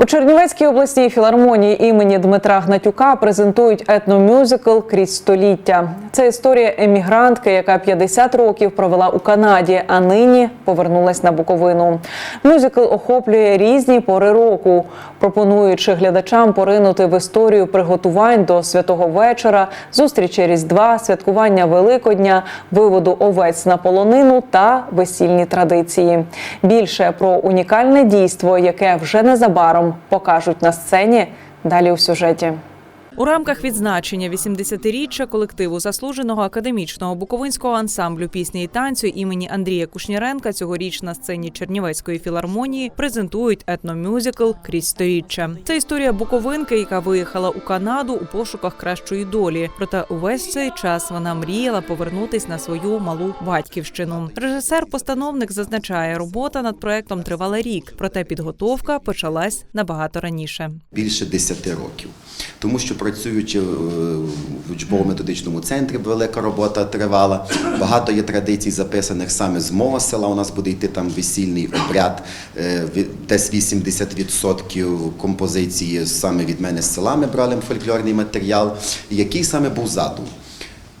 У Чернівецькій обласній філармонії імені Дмитра Гнатюка презентують етномюзикл крізь століття. Це історія емігрантки, яка 50 років провела у Канаді, а нині повернулась на Буковину. Мюзикл охоплює різні пори року, пропонуючи глядачам поринути в історію приготувань до святого вечора, зустрічі Різдва, святкування Великодня, виводу овець на полонину та весільні традиції. Більше про унікальне дійство, яке вже незабаром покажуть на сцені. Далі у сюжеті. У рамках відзначення 80-річчя колективу заслуженого академічного буковинського ансамблю пісні і танцю імені Андрія Кушніренка цьогоріч на сцені Чернівецької філармонії презентують етномюзикл крізь сторіччя. Це історія буковинки, яка виїхала у Канаду у пошуках кращої долі. Проте увесь цей час вона мріяла повернутись на свою малу батьківщину. Режисер-постановник зазначає, робота над проектом тривала рік, проте підготовка почалась набагато раніше. більше 10 років. Тому що працюючи е, в учбово-методичному центрі, велика робота тривала. Багато є традицій, записаних саме з мого села. У нас буде йти там весільний обряд, е, десь 80% композиції саме від мене з села ми брали фольклорний матеріал. Який саме був задум?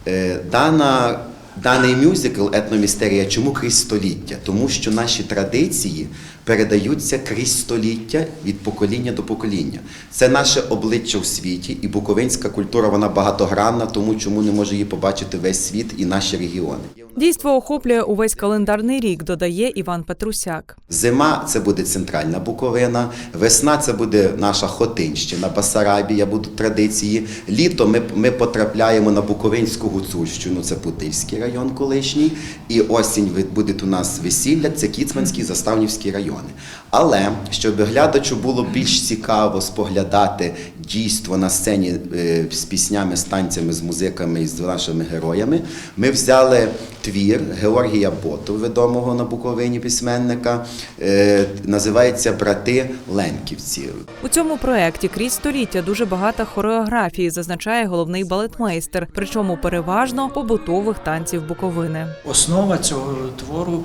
Е, Дана, даний мюзикл етномістерія чому крізь століття? Тому що наші традиції передаються крізь століття від покоління до покоління. Це наше обличчя в світі, і буковинська культура вона багатогранна, тому чому не може її побачити весь світ і наші регіони. Дійство охоплює увесь календарний рік, додає Іван Петрусяк. Зима це буде центральна Буковина, весна це буде наша Хотинщина, Басарабія, будуть традиції. Літо ми, ми потрапляємо на Буковинську Гуцульщину, це Путильський район колишній. І осінь буде у нас весілля, це Кіцманський, Заставнівський райони. Але щоб глядачу було більш цікаво споглядати дійство на сцені е, з піснями, з танцями, з музиками і з нашими героями, ми взяли твір Георгія Боту, відомого на Буковині письменника, е, називається Брати Ленківці. У цьому проєкті крізь століття дуже багато хореографії, зазначає головний балетмейстер, причому переважно побутових танців Буковини. Основа цього твору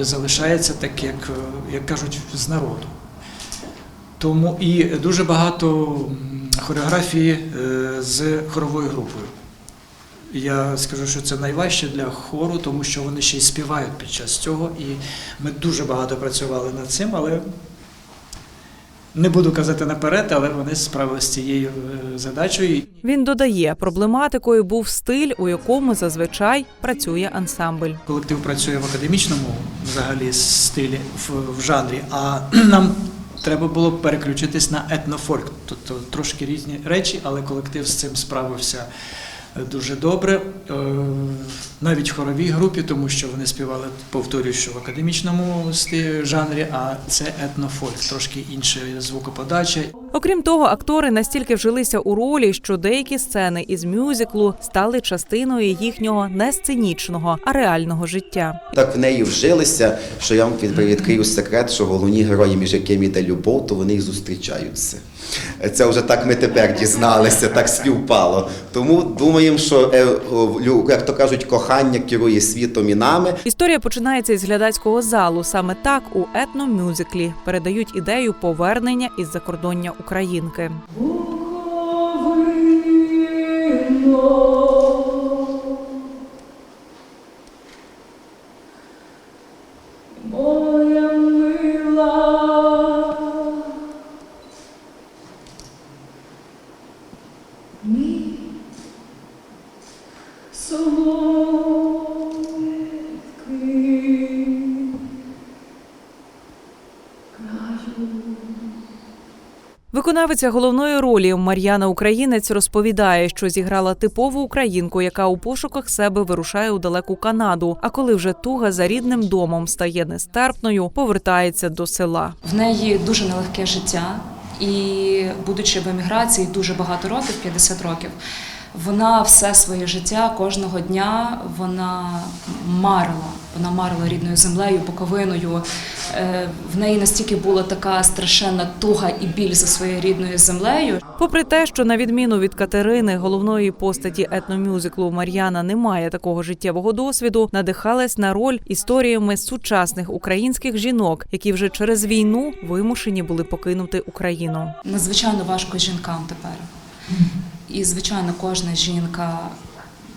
е, залишається так, як, е, кажуть, з народу. Тому і дуже багато хореографії е, з хоровою групою. Я скажу, що це найважче для хору, тому що вони ще й співають під час цього. І ми дуже багато працювали над цим, але не буду казати наперед, але вони справилися з цією е, задачею. Він додає, проблематикою був стиль, у якому зазвичай працює ансамбль. Колектив працює в академічному взагалі стилі в, в жанрі, а нам треба було переключитись на етнофольк. Тобто трошки різні речі, але колектив з цим справився е, дуже добре. Навіть в хоровій групі, тому що вони співали, повторюю, що в академічному жанрі, а це етнофольк, трошки інша звукоподача. Окрім того, актори настільки вжилися у ролі, що деякі сцени із мюзиклу стали частиною їхнього не сценічного, а реального життя. Так в неї вжилися, що я вам відкрию секрет, що головні герої, між якими йде любов, то вони і зустрічаються. Це вже так ми тепер дізналися, так співпало. Тому думаємо, що е, як то кажуть, кохання керує світом і нами. Історія починається із глядацького залу. Саме так у етномюзиклі передають ідею повернення із закордоння українки. Моя Виконавиця головної ролі Мар'яна Українець розповідає, що зіграла типову українку, яка у пошуках себе вирушає у далеку Канаду. А коли вже туга за рідним домом стає нестерпною, повертається до села. В неї дуже нелегке життя, і будучи в еміграції дуже багато років, 50 років, Вона все своє життя, кожного дня вона марила. Вона марила рідною землею, Буковиною. Е, В неї настільки була така страшенна туга і біль за своєю рідною землею, Попри те, що на відміну від Катерини, головної постаті етномюзиклу Мар'яна не має такого життєвого досвіду, надихалась на роль історіями сучасних українських жінок, які вже через війну вимушені були покинути Україну. надзвичайно важко жінкам тепер. І, звичайно, кожна жінка,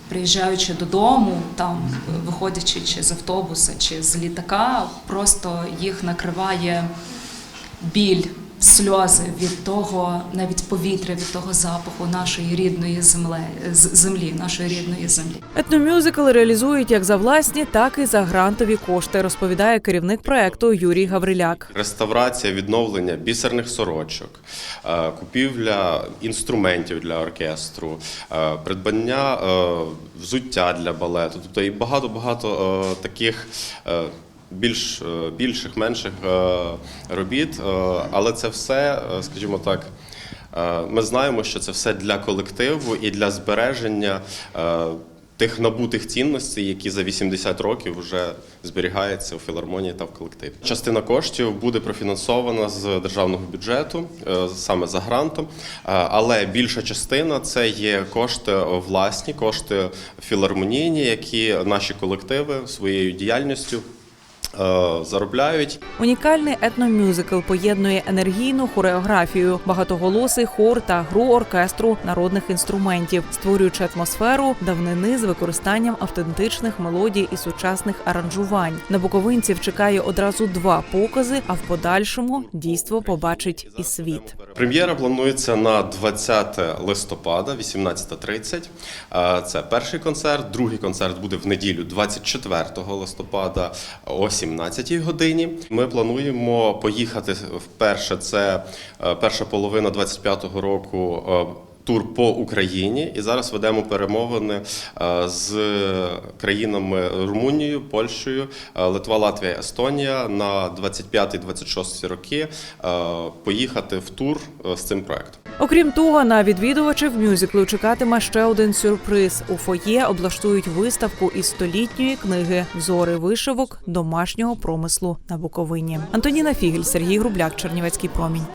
приїжджаючи додому, там виходячи чи з автобуса, чи з літака, просто їх накриває біль, сльози від того, навіть повітря, від того запаху нашої рідної землі, землі, нашої рідної землі. Етномюзикл реалізують як за власні, так і за грантові кошти, розповідає керівник проекту Юрій Гавриляк. Реставрація, відновлення бісерних сорочок, е, купівля інструментів для оркестру, е, придбання е, взуття для балету, тобто і багато багато таких. Більш е, більших, менших е, робіт, е, але це все, скажімо так, ми знаємо, що це все для колективу і для збереження тих набутих цінностей, які за 80 років вже зберігаються у філармонії та в колективі. Частина коштів буде профінансована з державного бюджету саме за грантом, але більша частина це є кошти власні, кошти філармонійні, які наші колективи своєю діяльністю заробляють. Унікальний етномюзикл поєднує енергійну хореографію, багатоголосий хор та гру оркестру народних інструментів, створюючи атмосферу давнини з використанням автентичних мелодій і сучасних аранжувань. На буковинців чекає одразу два покази, а в подальшому дійство побачить і світ. Прем'єра планується на 20 листопада, 18.30. Е, Це перший концерт. Другий концерт буде в неділю, 24 листопада о 17 годині. Ми плануємо поїхати вперше. Це е, перша половина 25-го року. е, Тур по Україні і зараз ведемо перемовини е, з країнами Румунією, Польщею, Литва, Латвія, Естонія на 25-26 роки поїхати в тур з цим проектом. Окрім того, на відвідувачів мюзиклу чекатиме ще один сюрприз. У фоє облаштують виставку із столітньої книги Зори вишивок домашнього промислу на Буковині. Антоніна Фігель, Сергій Грубляк, Чернівецький промінь.